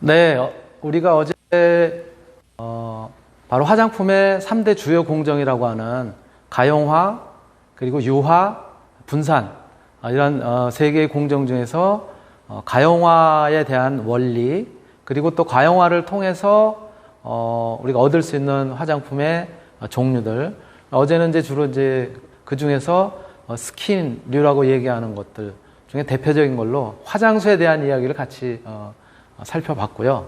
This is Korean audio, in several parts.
네, 어, 우리가 어제 어, 바로 화장품의 3대 주요 공정이라고 하는 가용화, 그리고 유화, 분산 어, 이런 어, 세 개의 공정 중에서 어, 가용화에 대한 원리, 그리고 또 가용화를 통해서 어, 우리가 얻을 수 있는 화장품의 어, 종류들. 어제는 이제 주로 이제 그 중에서 어, 스킨류라고 얘기하는 것들 중에 대표적인 걸로 화장수에 대한 이야기를 같이 살펴봤고요.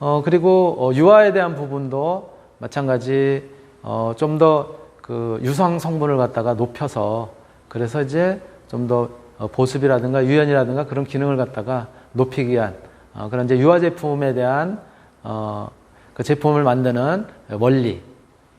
어, 그리고 어, 유아에 대한 부분도 마찬가지 어, 좀 더 그 유성 성분을 갖다가 높여서 그래서 이제 좀 더 보습이라든가 유연이라든가 그런 기능을 갖다가 높이기 위한 어, 그런 이제 유아 제품에 대한 어, 그 제품을 만드는 원리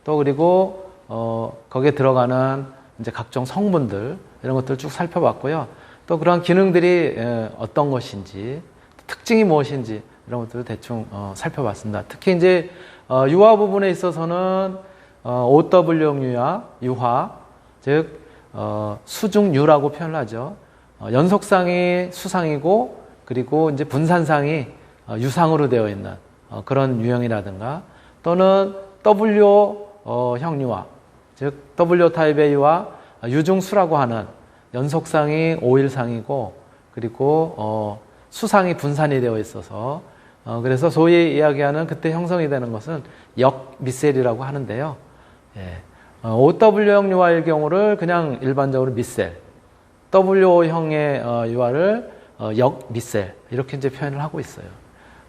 또 그리고 어, 거기에 들어가는 이제 각종 성분들 이런 것들 쭉 살펴봤고요. 또 그런 기능들이 에, 어떤 것인지 특징이 무엇인지 이런 것들을 대충 어, 살펴봤습니다. 특히 이제 어, 유화 부분에 있어서는 어, OW형 유화, 유화, 즉 어, 수중유라고 표현을 하죠. 어, 연속상이 수상이고 그리고 이제 분산상이 어, 유상으로 되어 있는 어, 그런 유형이라든가 또는 W형 유화, 즉 W 타입의 유화, 어, 유중수라고 하는 연속상이 5일상이고 그리고 어, 수상이 분산이 되어 있어서 어, 그래서 소위 이야기하는 그때 형성이 되는 것은 역미셀이라고 하는데요. 예. 어, OW형 유화의 경우를 그냥 일반적으로 미셀, W형의 어, 유화를 어, 역미셀 이렇게 이제 표현을 하고 있어요.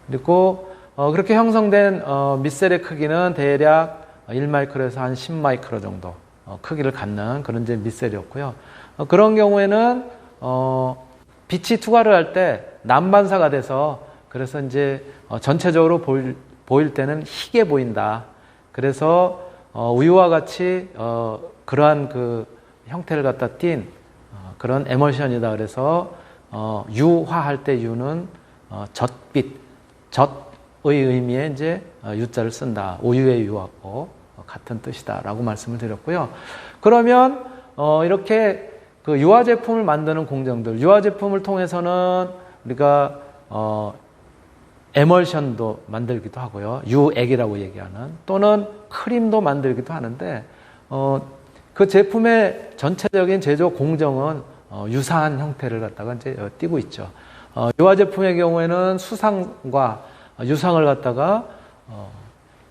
그리고 어, 그렇게 형성된 어, 미셀의 크기는 대략 1마이크로에서 한 10마이크로 정도 어, 크기를 갖는 그런 이제 미셀이었고요. 어, 그런 경우에는 어, 빛이 투과를 할 때 난반사가 돼서 그래서 이제 어, 전체적으로 보일, 보일 때는 희게 보인다. 그래서 어, 우유와 같이 어, 그러한 그 형태를 갖다 띈 어, 그런 에멀션이다. 그래서 어, 유화할 때 유는 어, 젖빛, 젖의 의미에 이제 어, 유자를 쓴다. 우유의 유하고 어, 같은 뜻이다라고 말씀을 드렸고요. 그러면 어, 이렇게 그 유화 제품을 만드는 공정들, 유화 제품을 통해서는 우리가 어, 에멀션도 만들기도 하고요. 유액이라고 얘기하는 또는 크림도 만들기도 하는데 어, 그 제품의 전체적인 제조 공정은 어, 유사한 형태를 갖다가 이제 어, 띄고 있죠. 어, 유화 제품의 경우에는 수상과 유상을 갖다가 어,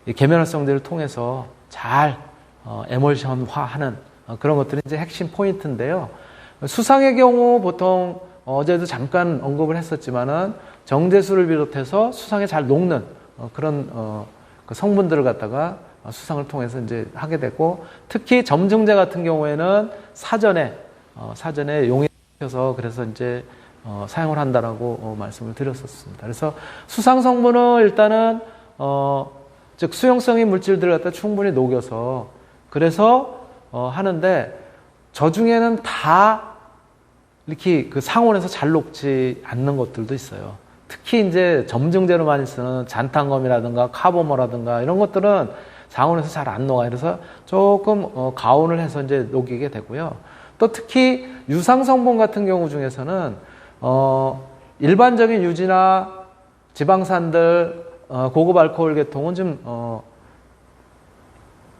이 계면활성제를 통해서 잘 어, 에멀션화하는 어, 그런 것들이 이제 핵심 포인트인데요. 수상의 경우 보통 어제도 잠깐 언급을 했었지만은 정제수를 비롯해서 수상에 잘 녹는 어, 그런 어, 그 성분들을 갖다가 수상을 통해서 이제 하게 되고 특히 점증제 같은 경우에는 사전에 어, 사전에 용해서 그래서 이제 어, 사용을 한다라고 어, 말씀을 드렸었습니다. 그래서 수상 성분은 일단은 어, 즉 수용성인 물질들을 갖다 충분히 녹여서 그래서 어, 하는데 저 중에는 다 이렇게 그 상온에서 잘 녹지 않는 것들도 있어요. 특히 이제 점증제로 많이 쓰는 잔탄검이라든가 카보모라든가 이런 것들은 상온에서 잘 안 녹아요. 그래서 조금 어, 가온을 해서 이제 녹이게 되고요. 또 특히 유상 성분 같은 경우 중에서는 어, 일반적인 유지나 지방산들 어, 고급 알코올 계통은 좀 어,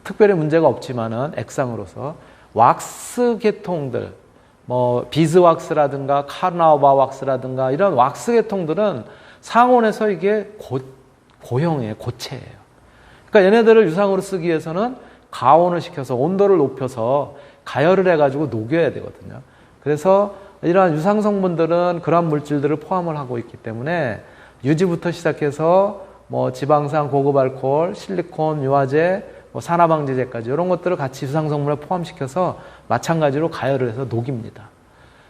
특별히 문제가 없지만은 액상으로서 왁스 계통들 뭐 비즈 왁스라든가 카르나우바 왁스라든가 이런 왁스 계통들은 상온에서 이게 고, 고형이에요, 고체예요. 그러니까 얘네들을 유상으로 쓰기 위해서는 가온을 시켜서 온도를 높여서 가열을 해가지고 녹여야 되거든요. 그래서 이러한 유상 성분들은 그러한 물질들을 포함을 하고 있기 때문에 유지부터 시작해서 뭐 지방산, 고급 알코올, 실리콘, 유화제, 뭐 산화방지제까지 이런 것들을 같이 유상 성분에 포함시켜서 마찬가지로 가열을 해서 녹입니다.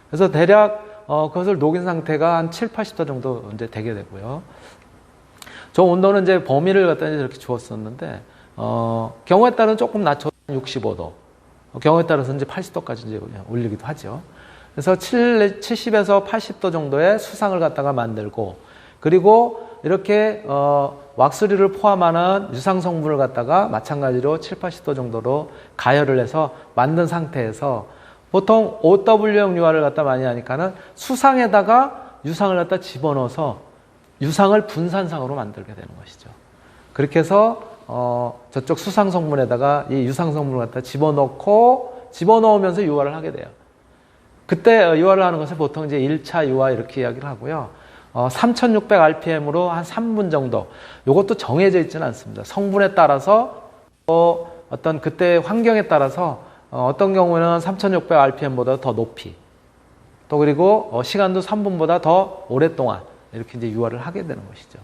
그래서 대략 어, 그것을 녹인 상태가 한 7, 80도 정도 이제 되게 되고요. 저 온도는 이제 범위를 갖다 이렇게 주었었는데 어, 경우에 따라서 조금 낮춰 65도, 어, 경우에 따라서 이제 80도까지 이제 올리기도 하죠. 그래서 7, 70에서 80도 정도의 수상을 갖다가 만들고 그리고 이렇게 어, 왁스류를 포함하는 유상 성분을 갖다가 마찬가지로 7, 80도 정도로 가열을 해서 만든 상태에서 보통 OW형 유화를 갖다 많이 하니까는 수상에다가 유상을 갖다 집어넣어서 유상을 분산상으로 만들게 되는 것이죠. 그렇게 해서 어, 저쪽 수상 성분에다가 이 유상 성분을 갖다 집어넣고 집어넣으면서 유화를 하게 돼요. 그때 어, 유화를 하는 것을 보통 이제 1차 유화 이렇게 이야기를 하고요. 어, 3600rpm으로 한 3분 정도. 이것도 정해져 있지는 않습니다. 성분에 따라서 어, 어떤 그때 환경에 따라서 어, 어떤 경우는 3600rpm보다 더 높이 또 그리고 어, 시간도 3분보다 더 오랫동안 이렇게 이제 유화를 하게 되는 것이죠.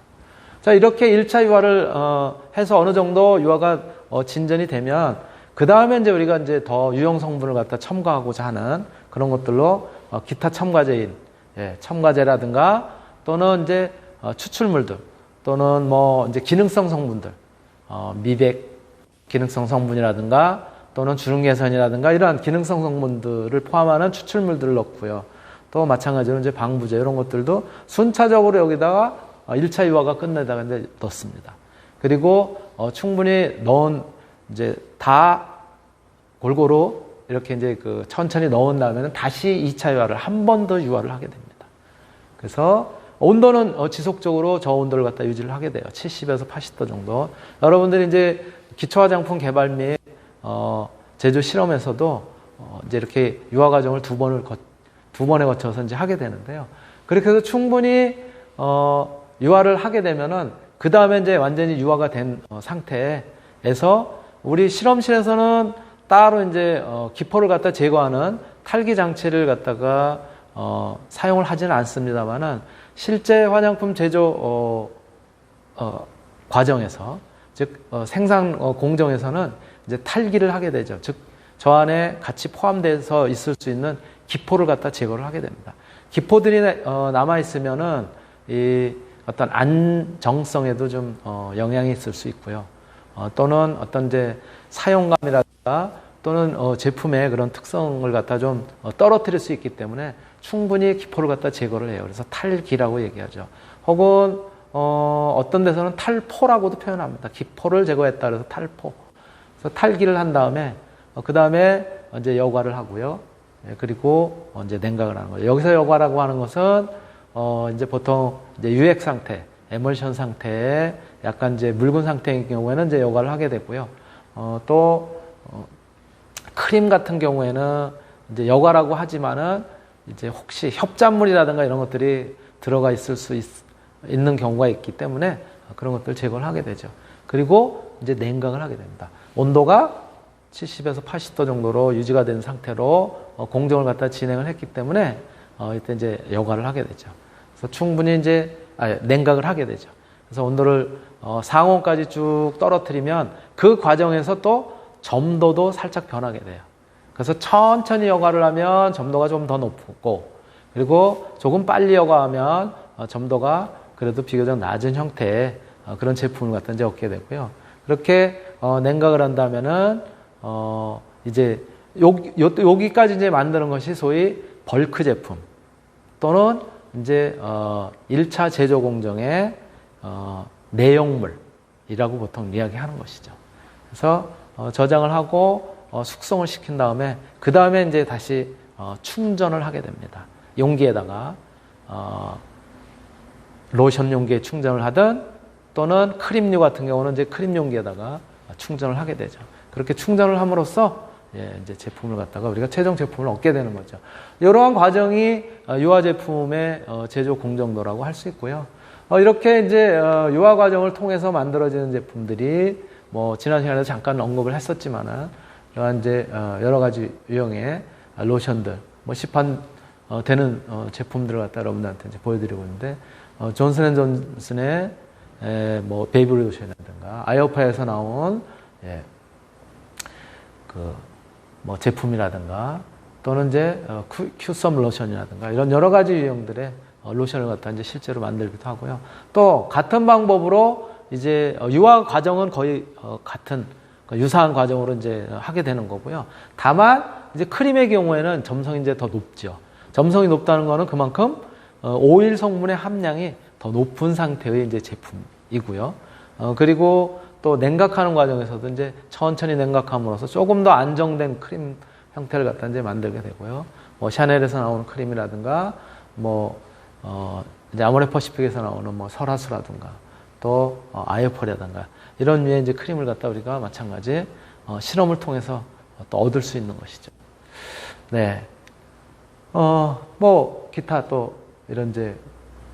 자, 이렇게 1차 유화를 어, 해서 어느 정도 유화가 어, 진전이 되면 그 다음에 이제 우리가 이제 더 유형 성분을 갖다 첨가하고자 하는 그런 것들로 어, 기타 첨가제인 예, 첨가제라든가 또는 이제 어, 추출물들 또는 뭐 이제 기능성 성분들 어, 미백 기능성 성분이라든가 또는 주름 개선이라든가 이러한 기능성 성분들을 포함하는 추출물들을 넣고요. 또 마찬가지로 이제 방부제 이런 것들도 순차적으로 여기다가 1차 유화가 끝내다가 이제 넣습니다. 그리고 어, 충분히 넣은 이제 다 골고루 이렇게 이제 그 천천히 넣은 다음에는 다시 2차 유화를 한 번 더 유화를 하게 됩니다. 그래서 온도는 어, 지속적으로 저 온도를 갖다 유지를 하게 돼요. 70에서 80도 정도. 여러분들이 이제 기초 화장품 개발 및 어, 제조 실험에서도 어, 이제 이렇게 유화 과정을 두 번을 거, 두 번에 거쳐서 이제 하게 되는데요. 그렇게 해서 충분히 어, 유화를 하게 되면은 그 다음에 이제 완전히 유화가 된 어, 상태에서 우리 실험실에서는 따로 이제 어, 기포를 갖다 제거하는 탈기 장치를 갖다가 어, 사용을 하지는 않습니다만은 실제 화장품 제조 어, 어, 과정에서 즉 어, 생산 어, 공정에서는 이제 탈기를 하게 되죠. 즉 저 안에 같이 포함돼서 있을 수 있는 기포를 갖다 제거를 하게 됩니다. 기포들이 어, 남아 있으면은 이 어떤 안정성에도 좀 어, 영향이 있을 수 있고요. 어, 또는 어떤 이제 사용감이라든가 또는 어, 제품의 그런 특성을 갖다 좀 어, 떨어뜨릴 수 있기 때문에 충분히 기포를 갖다 제거를 해요. 그래서 탈기라고 얘기하죠. 혹은 어, 어떤 데서는 탈포라고도 표현합니다. 기포를 제거했다 그래서 탈포. 그래서 탈기를 한 다음에 어, 그 다음에 이제 여과를 하고요. 예, 그리고 어, 이제 냉각을 하는 거예요. 여기서 여과라고 하는 것은 어, 이제 보통 이제 유액 상태, 에멀션 상태에 약간 이제 묽은 상태인 경우에는 이제 여과를 하게 되고요. 어, 또 어, 크림 같은 경우에는 이제 여과라고 하지만은 이제 혹시 협작물이라든가 이런 것들이 들어가 있을 수 있, 있는 경우가 있기 때문에 그런 것들 제거를 하게 되죠. 그리고 이제 냉각을 하게 됩니다. 온도가 70에서 80도 정도로 유지가 된 상태로 어, 공정을 갖다 진행을 했기 때문에 어, 이때 이제 여과를 하게 되죠. 그래서 충분히 이제 아, 냉각을 하게 되죠. 그래서 온도를 어, 상온까지 쭉 떨어뜨리면 그 과정에서 또 점도도 살짝 변하게 돼요. 그래서 천천히 여과를 하면 점도가 좀 더 높고 그리고 조금 빨리 여과하면 어, 점도가 그래도 비교적 낮은 형태의 어, 그런 제품을 갖다 이제 얻게 되고요. 그렇게 어, 냉각을 한다면은 어, 이제 요, 요, 여기까지 이제 만드는 것이 소위 벌크 제품 또는 이제 어, 1차 제조 공정의 어, 내용물이라고 보통 이야기하는 것이죠. 그래서 어, 저장을 하고 어, 숙성을 시킨 다음에 그 다음에 이제 다시 어, 충전을 하게 됩니다. 용기에다가 어, 로션 용기에 충전을 하든 또는 크림류 같은 경우는 이제 크림 용기에다가 충전을 하게 되죠. 그렇게 충전을 함으로써 예, 이제 제품을 갖다가 우리가 최종 제품을 얻게 되는 거죠. 이러한 과정이 어, 유화 제품의 어, 제조 공정도라고 할 수 있고요. 어, 이렇게 이제 유화 과정을 통해서 만들어지는 제품들이 뭐 지난 시간에 잠깐 언급을 했었지만은 이러한 이제 여러 가지 유형의 로션들, 뭐 시판 되는 제품들을 갖다 여러분들한테 이제 보여드리고 있는데 존슨앤존슨의 뭐 베이비 로션이라든가 아이오파에서 나온 예, 그뭐 제품이라든가 또는 이제 어, 큐썸 로션이라든가 이런 여러 가지 유형들의 어, 로션을 갖다 이제 실제로 만들기도 하고요. 또 같은 방법으로 이제 어, 유화 과정은 거의 같은 그 유사한 과정으로 이제 하게 되는 거고요. 다만 이제 크림의 경우에는 점성이 이제 더 높죠. 점성이 높다는 거는 그만큼 오일 성분의 함량이 더 높은 상태의 이제 제품이고요. 그리고 또 냉각하는 과정에서도 이제 천천히 냉각함으로써 조금 더 안정된 크림 형태를 갖다 이제 만들게 되고요. 뭐 샤넬에서 나오는 크림이라든가 뭐 어, 이제 아모레퍼시픽에서 나오는 뭐 설화수라든가 또 어, 아이오폴이라든가 이런 류의 이제 크림을 갖다 우리가 마찬가지 어, 실험을 통해서 또 얻을 수 있는 것이죠. 네. 어, 뭐 기타 또 이런 이제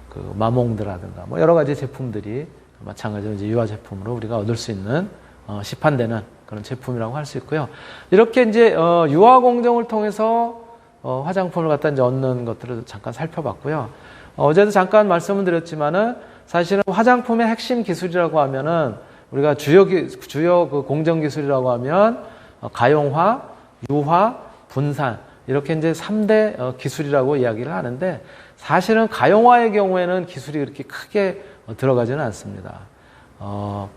그 마몽드라든가 뭐 여러 가지 제품들이 마찬가지로 이제 유화 제품으로 우리가 얻을 수 있는 어, 시판되는 그런 제품이라고 할 수 있고요. 이렇게 이제 어, 유화 공정을 통해서 어, 화장품을 갖다 이제 얻는 것들을 잠깐 살펴봤고요. 어, 제도 잠깐 말씀을 드렸지만은 사실은 화장품의 핵심 기술이라고 하면은 우리가 주요 기, 주요 그 공정 기술이라고 하면 어, 가용화, 유화, 분산 이렇게 이제 3대 어, 기술이라고 이야기를 하는데 사실은 가용화의 경우에는 기술이 그렇게 크게 어, 들어가지는 않습니다. 어,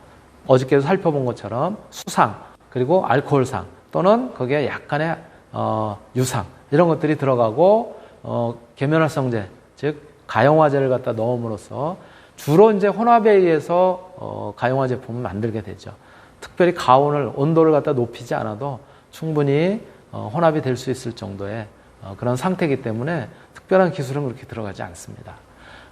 어저께도 살펴본 것처럼 수상 그리고 알코올상 또는 거기에 약간의 어, 유상 이런 것들이 들어가고 어, 계면활성제 즉 가용화제를 갖다 넣음으로써 주로 이제 혼합에 의해서 어, 가용화 제품을 만들게 되죠. 특별히 가온을 온도를 갖다 높이지 않아도 충분히 어, 혼합이 될 수 있을 정도의 어, 그런 상태이기 때문에 특별한 기술은 그렇게 들어가지 않습니다.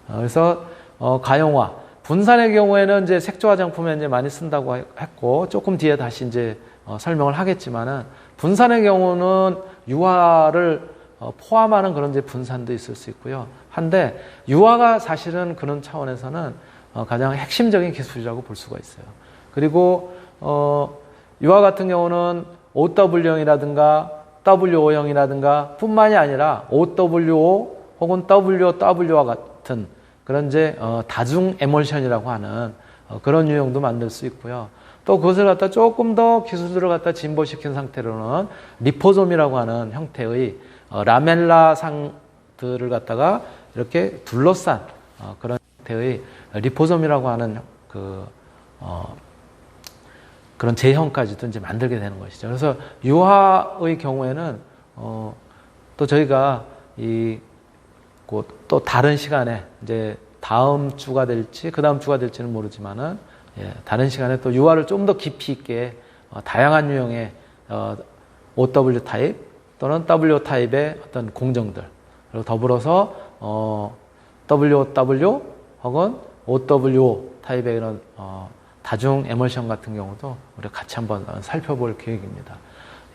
어, 그래서 어, 가용화 분산의 경우에는 이제 색조 화장품에 이제 많이 쓴다고 했고 조금 뒤에 다시 이제 어, 설명을 하겠지만은 분산의 경우는 유화를 어, 포함하는 그런 이제 분산도 있을 수 있고요. 한데 유화가 사실은 그런 차원에서는 어, 가장 핵심적인 기술이라고 볼 수가 있어요. 그리고 어, 유화 같은 경우는 OW형이라든가 WO형이라든가 뿐만이 아니라 OWO 혹은 WW와 같은 그런 이제 어, 다중 에멀션이라고 하는 어, 그런 유형도 만들 수 있고요. 또 그것을 갖다 조금 더 기술들을 갖다 진보시킨 상태로는 리포솜이라고 하는 형태의 어, 라멜라 상들을 갖다가 이렇게 둘러싼 어, 그런 형태의 리포솜이라고 하는 그 어, 그런 제형까지도 이제 만들게 되는 것이죠. 그래서 유화의 경우에는 어, 또 저희가 이 또 다른 시간에 이제 다음 주가 될지 그 다음 주가 될지는 모르지만은 예, 다른 시간에 또 유화를 좀 더 깊이 있게 어, 다양한 유형의 어, OW 타입 또는 W 타입의 어떤 공정들 그리고 더불어서 어, WW 혹은 OW 타입의 이런 어, 다중 에멀션 같은 경우도 우리가 같이 한번 살펴볼 계획입니다.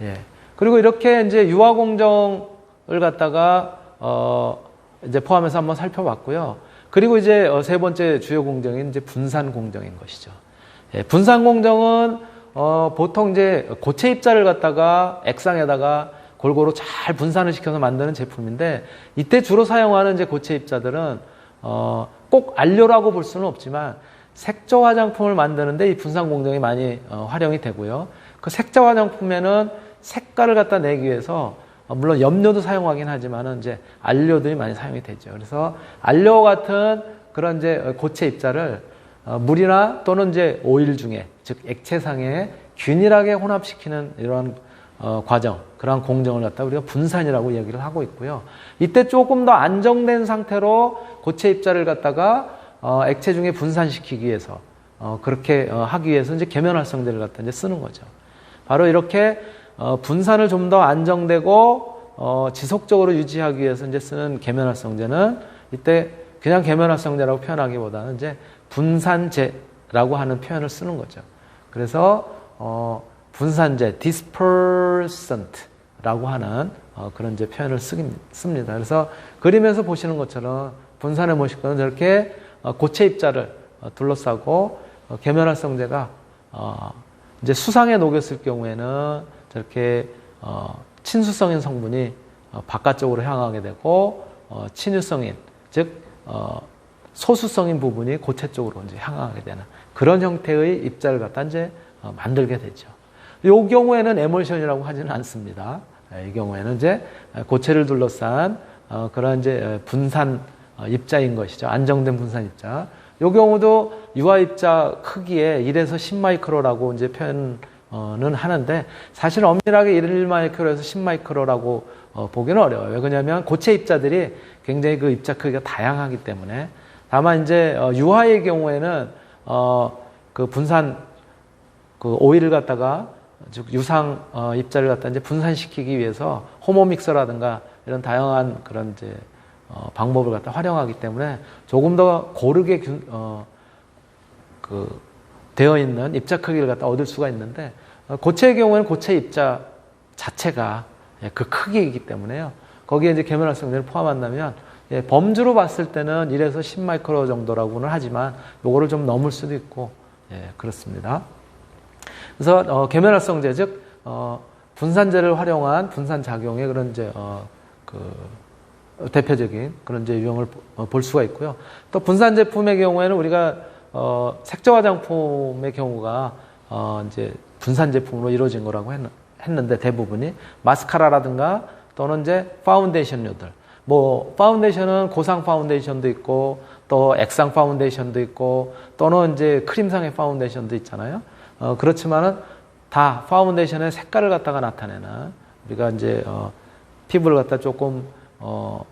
예. 그리고 이렇게 이제 유화 공정을 갖다가 어, 이제 포함해서 한번 살펴봤고요. 그리고 이제 어, 세 번째 주요 공정인 이제 분산 공정인 것이죠. 예, 분산 공정은 어, 보통 이제 고체 입자를 갖다가 액상에다가 골고루 잘 분산을 시켜서 만드는 제품인데 이때 주로 사용하는 이제 고체 입자들은 어, 꼭 안료라고 볼 수는 없지만 색조 화장품을 만드는데 이 분산 공정이 많이 어, 활용이 되고요. 그 색조 화장품에는 색깔을 갖다 내기 위해서 어, 물론 염료도 사용하긴 하지만은 이제 안료들이 많이 사용이 되죠. 그래서 안료 같은 그런 이제 고체 입자를 어, 물이나 또는 이제 오일 중에 즉 액체상에 균일하게 혼합시키는 이런 어, 과정, 그러한 공정을 갖다 우리가 분산이라고 이야기를 하고 있고요. 이때 조금 더 안정된 상태로 고체 입자를 갖다가 어, 액체 중에 분산시키기 위해서 어, 그렇게 어, 하기 위해서 이제 계면 활성제를 갖다 이제 쓰는 거죠. 바로 이렇게 어, 분산을 좀 더 안정되고 어, 지속적으로 유지하기 위해서 이제 쓰는 계면 활성제는 이때 그냥 계면 활성제라고 표현하기보다는 이제 분산제라고 하는 표현을 쓰는 거죠. 그래서 어, 분산제 dispersant라고 하는 어, 그런 이제 표현을 쓰긴, 씁니다. 그래서 그림에서 보시는 것처럼 분산의 모식과는 저렇게 어, 고체 입자를 어, 둘러싸고 어, 계면활성제가 어, 이제 수상에 녹였을 경우에는 저렇게 어, 친수성인 성분이 어, 바깥쪽으로 향하게 되고 어, 친유성인 즉 어, 소수성인 부분이 고체 쪽으로 이제 향하게 되는 그런 형태의 입자를 갖다 이제 어, 만들게 되죠. 이 경우에는 에멀션이라고 하지는 않습니다. 이 경우에는 이제 고체를 둘러싼 어, 그런 이제 분산 어, 입자인 것이죠. 안정된 분산 입자. 이 경우도 유화 입자 크기에 1에서 10마이크로라고 이제 표현은 하는데 사실 엄밀하게 1마이크로에서 10마이크로라고 어, 보기는 어려워요. 왜 그러냐면 고체 입자들이 굉장히 그 입자 크기가 다양하기 때문에 다만 이제 어, 유화의 경우에는 어, 그 분산 그 오일을 갖다가 즉 유상 어, 입자를 갖다 이제 분산시키기 위해서 호모 믹서라든가 이런 다양한 그런 이제 어, 방법을 갖다 활용하기 때문에 조금 더 고르게 균- 어, 그 되어 있는 입자 크기를 갖다 얻을 수가 있는데 어, 고체의 경우에는 고체 입자 자체가 예, 그 크기이기 때문에요. 거기에 이제 계면활성제를 포함한다면 예, 범주로 봤을 때는 1에서 10마이크로 정도라고는 하지만 요거를 좀 넘을 수도 있고 예, 그렇습니다. 그래서 어, 계면활성제 즉 어, 분산제를 활용한 분산 작용의 그런 이제 어, 그 대표적인 그런 이제 유형을 보- 어, 볼 수가 있고요. 또 분산 제품의 경우에는 우리가 어, 색조 화장품의 경우가 어, 이제 분산 제품으로 이루어진 거라고 했, 했는데 대부분이 마스카라라든가 또는 이제 파운데이션류들. 뭐 파운데이션은 고상 파운데이션도 있고 또 액상 파운데이션도 있고 또는 이제 크림상의 파운데이션도 있잖아요. 어, 그렇지만은 다 파운데이션의 색깔을 갖다가 나타내는 우리가 이제 어, 피부를 갖다 조금 어,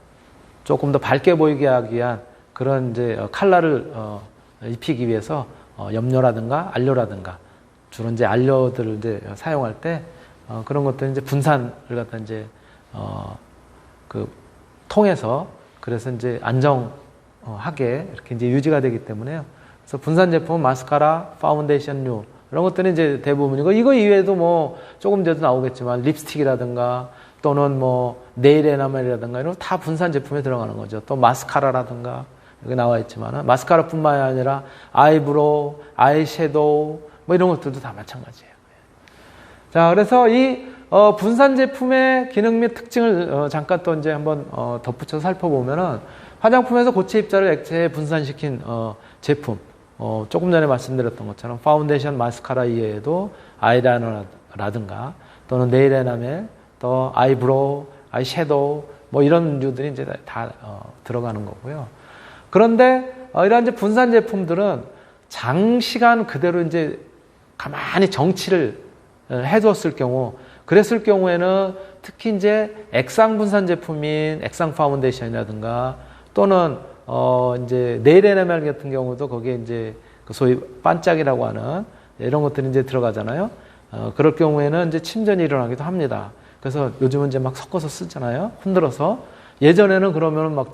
조금 더 밝게 보이게 하기 위한 그런 이제 어, 컬러를 어, 입히기 위해서 어, 염료라든가 안료라든가 주로 이제 안료들을 이제 사용할 때 어, 그런 것들 이제 분산을 갖다 이제 어, 그 통해서 그래서 이제 안정하게 이렇게 이제 유지가 되기 때문에요. 그래서 분산 제품은 마스카라, 파운데이션류 이런 것들은 이제 대부분이고 이거 이외에도 뭐 조금 전에도 나오겠지만 립스틱이라든가 또는 뭐 네일 에나멜이라든가 이런 거다 분산 제품에 들어가는 거죠. 또 마스카라라든가 여기 나와 있지만 마스카라뿐만이 아니라 아이브로우, 아이섀도우 뭐 이런 것들도 다 마찬가지예요. 자, 그래서 이 어, 분산 제품의 기능 및 특징을 어, 잠깐 또 이제 한번 어, 덧붙여 살펴보면은 화장품에서 고체 입자를 액체에 분산시킨 어, 제품, 어, 조금 전에 말씀드렸던 것처럼 파운데이션, 마스카라 이외에도 아이라이너라든가 또는 네일 에나멜, 또 아이브로우, 아이섀도우 뭐 이런 류들이 이제 다, 다, 어, 들어가는 거고요. 그런데 어, 이러한 이제 분산 제품들은 장시간 그대로 이제 가만히 정치를 어, 해두었을 경우, 그랬을 경우에는 특히 이제 액상 분산 제품인 액상 파운데이션이라든가 또는 어 이제 네일 에나멜 같은 경우도 거기에 이제 그 소위 반짝이라고 하는 이런 것들이 이제 들어가잖아요. 어 그럴 경우에는 이제 침전이 일어나기도 합니다. 그래서 요즘은 이제 막 섞어서 쓰잖아요. 흔들어서 예전에는 그러면은 막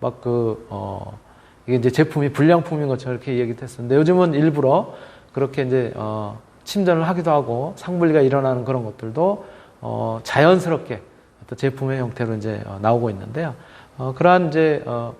막 그 어 이게 이제 제품이 불량품인 것처럼 이렇게 얘기를 했었는데 요즘은 일부러 그렇게 이제 어 침전을 하기도 하고 상분리가 일어나는 그런 것들도 어, 자연스럽게 어떤 제품의 형태로 이제 어, 나오고 있는데요. 어, 그러한 이제 어,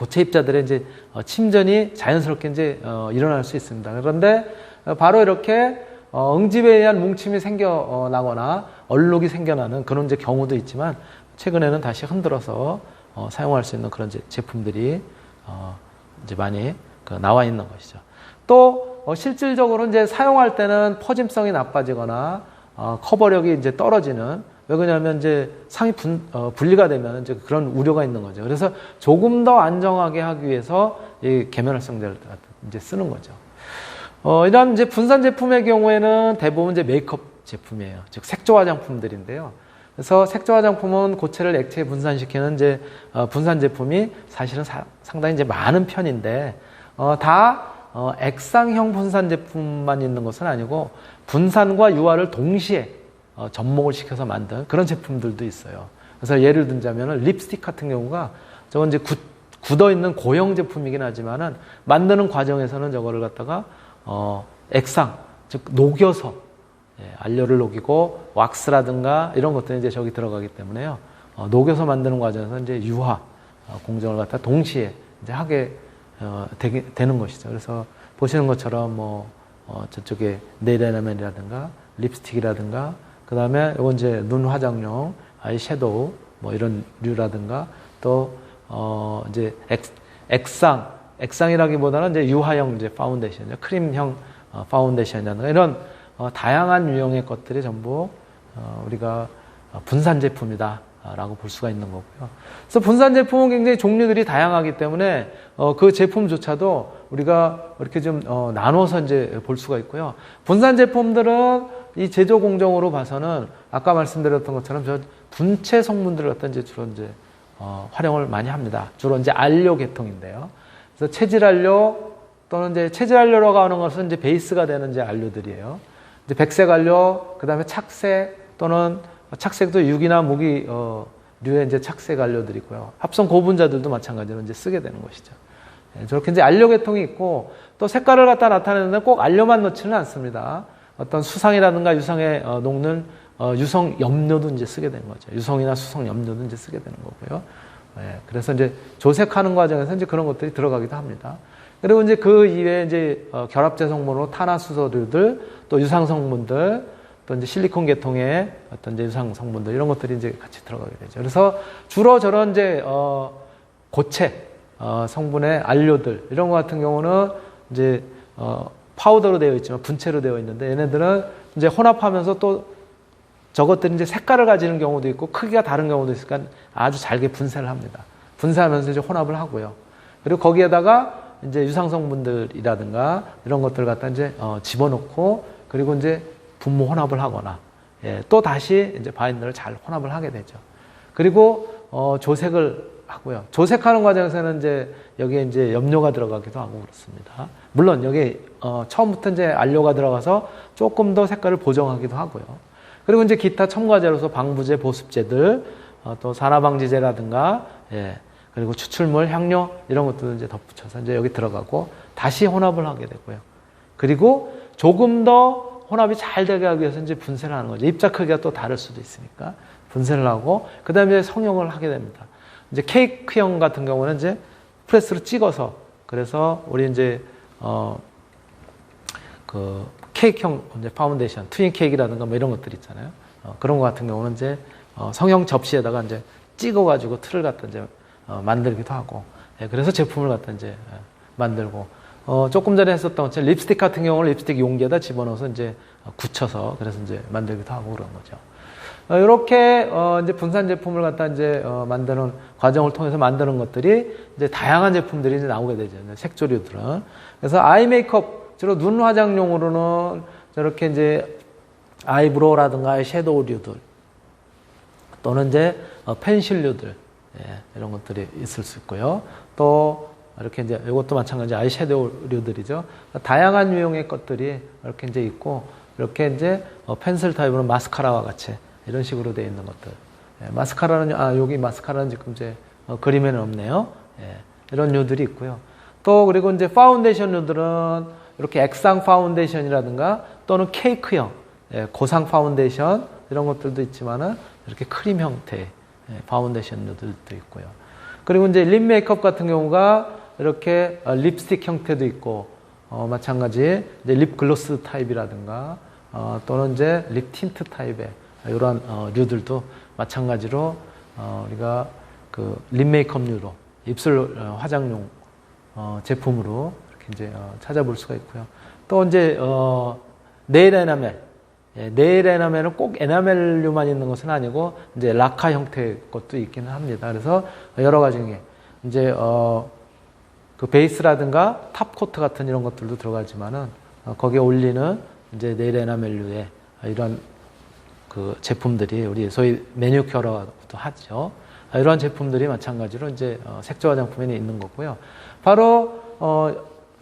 고체 입자들의 이제 어, 침전이 자연스럽게 이제 어, 일어날 수 있습니다. 그런데 어, 바로 이렇게 어, 응집에 의한 뭉침이 생겨나거나 얼룩이 생겨나는 그런 이제 경우도 있지만 최근에는 다시 흔들어서 어, 사용할 수 있는 그런 이제 제품들이 어, 이제 많이 그 나와 있는 것이죠. 또 어, 실질적으로 이제 사용할 때는 퍼짐성이 나빠지거나 어, 커버력이 이제 떨어지는 왜 그러냐면 이제 상이 분, 어, 분리가 되면 이제 그런 우려가 있는 거죠. 그래서 조금 더 안정하게 하기 위해서 이 계면활성제를 이제 쓰는 거죠. 어, 이런 이제 분산 제품의 경우에는 대부분 이제 메이크업 제품이에요. 즉 색조 화장품들인데요. 그래서 색조 화장품은 고체를 액체에 분산시키는 이제 어, 분산 제품이 사실은 사, 상당히 이제 많은 편인데 어, 다 어, 액상형 분산 제품만 있는 것은 아니고 분산과 유화를 동시에 어, 접목을 시켜서 만든 그런 제품들도 있어요. 그래서 예를 들자면 립스틱 같은 경우가 저건 이제 굳, 굳어 있는 고형 제품이긴 하지만은 만드는 과정에서는 저거를 갖다가 어, 액상 즉 녹여서 예, 알료를 녹이고 왁스라든가 이런 것들이 이제 저기 들어가기 때문에요. 어, 녹여서 만드는 과정에서 이제 유화 어, 공정을 갖다 동시에 이제 하게 어, 되게, 되는 것이죠. 그래서 보시는 것처럼 뭐 어, 저쪽에 네일 에나멜이라든가 립스틱이라든가 그 다음에 이건 이제 눈 화장용 아이 섀도우 뭐 이런 류라든가 또 어, 이제 액, 액상 액상이라기보다는 이제 유화형 이제 파운데이션, 크림형 어, 파운데이션이라든가 이런 어, 다양한 유형의 것들이 전부 어, 우리가 분산 제품이다. 라고 볼 수가 있는 거고요. 그래서 분산 제품은 굉장히 종류들이 다양하기 때문에 어, 그 제품조차도 우리가 이렇게 좀 어, 나눠서 이제 볼 수가 있고요. 분산 제품들은 이 제조 공정으로 봐서는 아까 말씀드렸던 것처럼 저 분체 성분들을 갖다 이제 주로 이제 어, 활용을 많이 합니다. 주로 이제 안료 계통인데요. 그래서 체질 안료 또는 이제 체질 안료라고 하는 것은 이제 베이스가 되는 이제 안료들이에요. 이제 백색 안료, 그 다음에 착색 또는 착색도 육이나 무기 어, 류의 이제 착색 안료들이 있고요. 합성 고분자들도 마찬가지로 이제 쓰게 되는 것이죠. 예, 저렇게 이제 안료 계통이 있고 또 색깔을 갖다 나타내는데 꼭 안료만 넣지는 않습니다. 어떤 수상이라든가 유성에 어, 녹는 어, 유성 염료도 이제 쓰게 되는 거죠. 유성이나 수성 염료도 이제 쓰게 되는 거고요. 예, 그래서 이제 조색하는 과정에서 이제 그런 것들이 들어가기도 합니다. 그리고 이제 그 이외에 이제 어, 결합제 성분으로 탄화수소류들 또 유상 성분들 또 이제 실리콘 계통의 어떤 이제 유상 성분들 이런 것들이 이제 같이 들어가게 되죠. 그래서 주로 저런 이제 어, 고체 어, 성분의 안료들 이런 것 같은 경우는 이제 어, 파우더로 되어 있지만 분체로 되어 있는데 얘네들은 이제 혼합하면서 또 저것들이 이제 색깔을 가지는 경우도 있고 크기가 다른 경우도 있으니까 아주 잘게 분쇄를 합니다. 분쇄하면서 이제 혼합을 하고요. 그리고 거기에다가 이제 유상 성분들이라든가 이런 것들 갖다 이제 어, 집어넣고 그리고 이제 분모 혼합을 하거나 예, 또 다시 이제 바인더를 잘 혼합을 하게 되죠. 그리고 어, 조색을 하고요. 조색하는 과정에서는 이제 여기에 이제 염료가 들어가기도 하고 그렇습니다. 물론 여기 어, 처음부터 이제 안료가 들어가서 조금 더 색깔을 보정하기도 하고요. 그리고 이제 기타 첨가제로서 방부제, 보습제들, 어, 또 산화방지제라든가, 예, 그리고 추출물, 향료 이런 것도 이제 덧붙여서 이제 여기 들어가고 다시 혼합을 하게 되고요. 그리고 조금 더 혼합이 잘 되게 하기 위해서 이제 분쇄를 하는 거죠. 입자 크기가 또 다를 수도 있으니까 분쇄를 하고 그 다음에 성형을 하게 됩니다. 이제 케이크형 같은 경우는 이제 프레스로 찍어서 그래서 우리 이제 어 그 케이크형 이제 파운데이션, 트윈 케이크라든가 뭐 이런 것들 있잖아요. 어, 그런 거 같은 경우는 이제 어, 성형 접시에다가 이제 찍어가지고 틀을 갖다 이제 어, 만들기도 하고, 예, 그래서 제품을 갖다 이제 예, 만들고, 어, 조금 전에 했었던 립스틱 같은 경우는 립스틱 용기에다 집어넣어서 이제 굳혀서 그래서 이제 만들기도 하고 그런 거죠. 어, 이렇게 어, 이제 분산 제품을 갖다 이제 어, 만드는 과정을 통해서 만드는 것들이 이제 다양한 제품들이 이제 나오게 되죠. 색조류들은. 그래서 아이 메이크업 주로 눈 화장용으로는 저렇게 이제 아이브로우라든가 섀도우류들 또는 이제 어, 펜실류들 예, 이런 것들이 있을 수 있고요. 또 이렇게 이제 이것도 마찬가지 아이섀도우류들이죠. 다양한 유형의 것들이 이렇게 이제 있고 이렇게 이제 어, 펜슬 타입으로 마스카라와 같이 이런 식으로 되어 있는 것들. 예, 마스카라는 아 여기 마스카라는 지금 이제 어, 그림에는 없네요. 예, 이런 류들이 있고요. 또 그리고 이제 파운데이션류들은 이렇게 액상 파운데이션이라든가 또는 케이크형 예, 고상 파운데이션 이런 것들도 있지만은 이렇게 크림 형태의 예, 파운데이션들도 있고요. 그리고 이제 립 메이크업 같은 경우가 이렇게 어, 립스틱 형태도 있고 어, 마찬가지 립 글로스 타입이라든가 어, 또는 이제 립 틴트 타입의 이러한 어, 류들도 마찬가지로 어, 우리가 그 립 메이크업 류로 입술 어, 화장용 어, 제품으로 이렇게 이제 어, 찾아볼 수가 있고요. 또 이제 어, 네일 에나멜, 예, 네일 에나멜은 꼭 에나멜류만 있는 것은 아니고 이제 라카 형태의 것도 있기는 합니다. 그래서 여러 가지 게 이제 어, 그 베이스라든가 탑 코트 같은 이런 것들도 들어가지만은 어, 거기에 올리는 이제 네일 에나멜류의 이런 그 제품들이 우리 소위 매니큐어라고도 하죠. 아, 이러한 제품들이 마찬가지로 이제 어, 색조 화장품에 있는 거고요. 바로 어,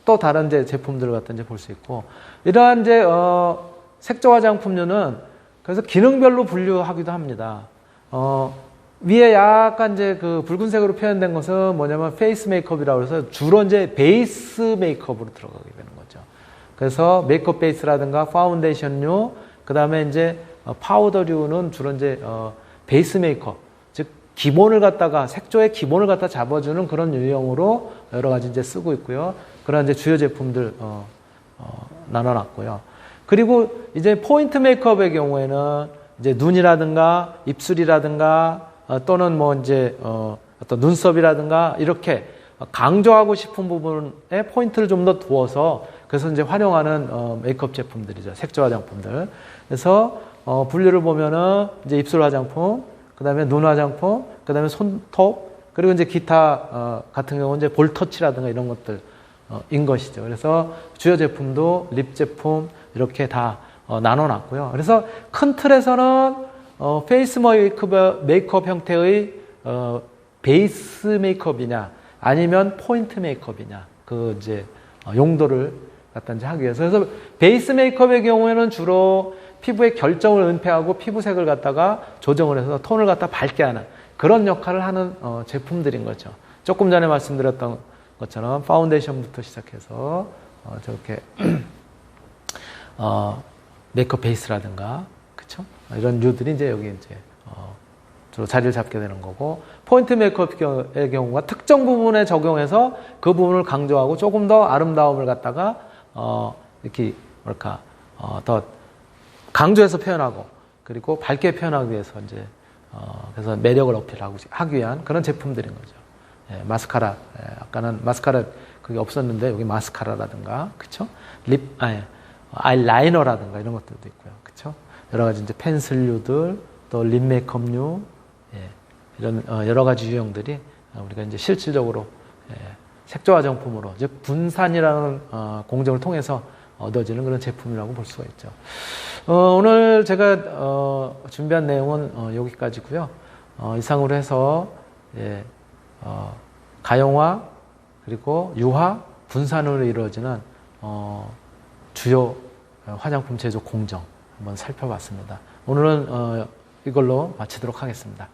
또 다른 이제 제품들을 갖다 이제 볼 수 있고 이러한 이제 어, 색조 화장품류는 그래서 기능별로 분류하기도 합니다. 어, 위에 약간 이제 그 붉은색으로 표현된 것은 뭐냐면 페이스 메이크업이라고 해서 주로 이제 베이스 메이크업으로 들어가게 되는 거죠. 그래서 메이크업 베이스라든가 파운데이션류, 그 다음에 이제 어, 파우더류는 주로 이제 어, 베이스 메이크업, 즉 기본을 갖다가 색조의 기본을 갖다 잡아주는 그런 유형으로 여러 가지 이제 쓰고 있고요. 그런 이제 주요 제품들 어, 어, 나눠놨고요. 그리고 이제 포인트 메이크업의 경우에는 이제 눈이라든가 입술이라든가 어, 또는 뭐 이제 어, 어떤 눈썹이라든가 이렇게 강조하고 싶은 부분에 포인트를 좀 더 두어서 그래서 이제 활용하는 어, 메이크업 제품들이죠. 색조 화장품들. 그래서 어, 분류를 보면은 이제 입술 화장품, 그 다음에 눈 화장품, 그 다음에 손톱, 그리고 이제 기타 어, 같은 경우는 이제 볼터치라든가 이런 것들 어, 인 것이죠. 그래서 주요 제품도 립 제품 이렇게 다 어, 나눠놨고요. 그래서 큰 틀에서는 어, 페이스 메이크업, 메이크업 형태의 어, 베이스 메이크업이냐 아니면 포인트 메이크업이냐 그 이제 어, 용도를 갖다 이제 하기 위해서 그래서 베이스 메이크업의 경우에는 주로 피부의 결정을 은폐하고 피부색을 갖다가 조정을 해서 톤을 갖다 밝게 하는 그런 역할을 하는 어, 제품들인 거죠. 조금 전에 말씀드렸던 것처럼 파운데이션부터 시작해서 어, 저렇게 어, 메이크업 베이스라든가 그쵸? 이런 류들이 이제 여기 이제 어, 주로 자리를 잡게 되는 거고 포인트 메이크업의 경우가 특정 부분에 적용해서 그 부분을 강조하고 조금 더 아름다움을 갖다가 어, 이렇게 뭐랄까 어, 더 강조해서 표현하고 그리고 밝게 표현하기 위해서 이제 어, 그래서 매력을 어필하고 하기 위한 그런 제품들인 거죠. 예, 마스카라 예, 아까는 마스카라 그게 없었는데 여기 마스카라라든가 그쵸? 립 아니 아이라이너라든가 이런 것들도 있고요. 그쵸? 여러 가지 이제 펜슬류들 또 립 메이크업류 예, 이런 어, 여러 가지 유형들이 우리가 이제 실질적으로 예, 색조 화장품으로 즉 분산이라는 어, 공정을 통해서 얻어지는 그런 제품이라고 볼 수가 있죠. 어, 오늘 제가 어, 준비한 내용은 어, 여기까지고요. 어, 이상으로 해서 예, 어, 가용화 그리고 유화 분산으로 이루어지는 어, 주요 화장품 제조 공정 한번 살펴봤습니다. 오늘은 어, 이걸로 마치도록 하겠습니다.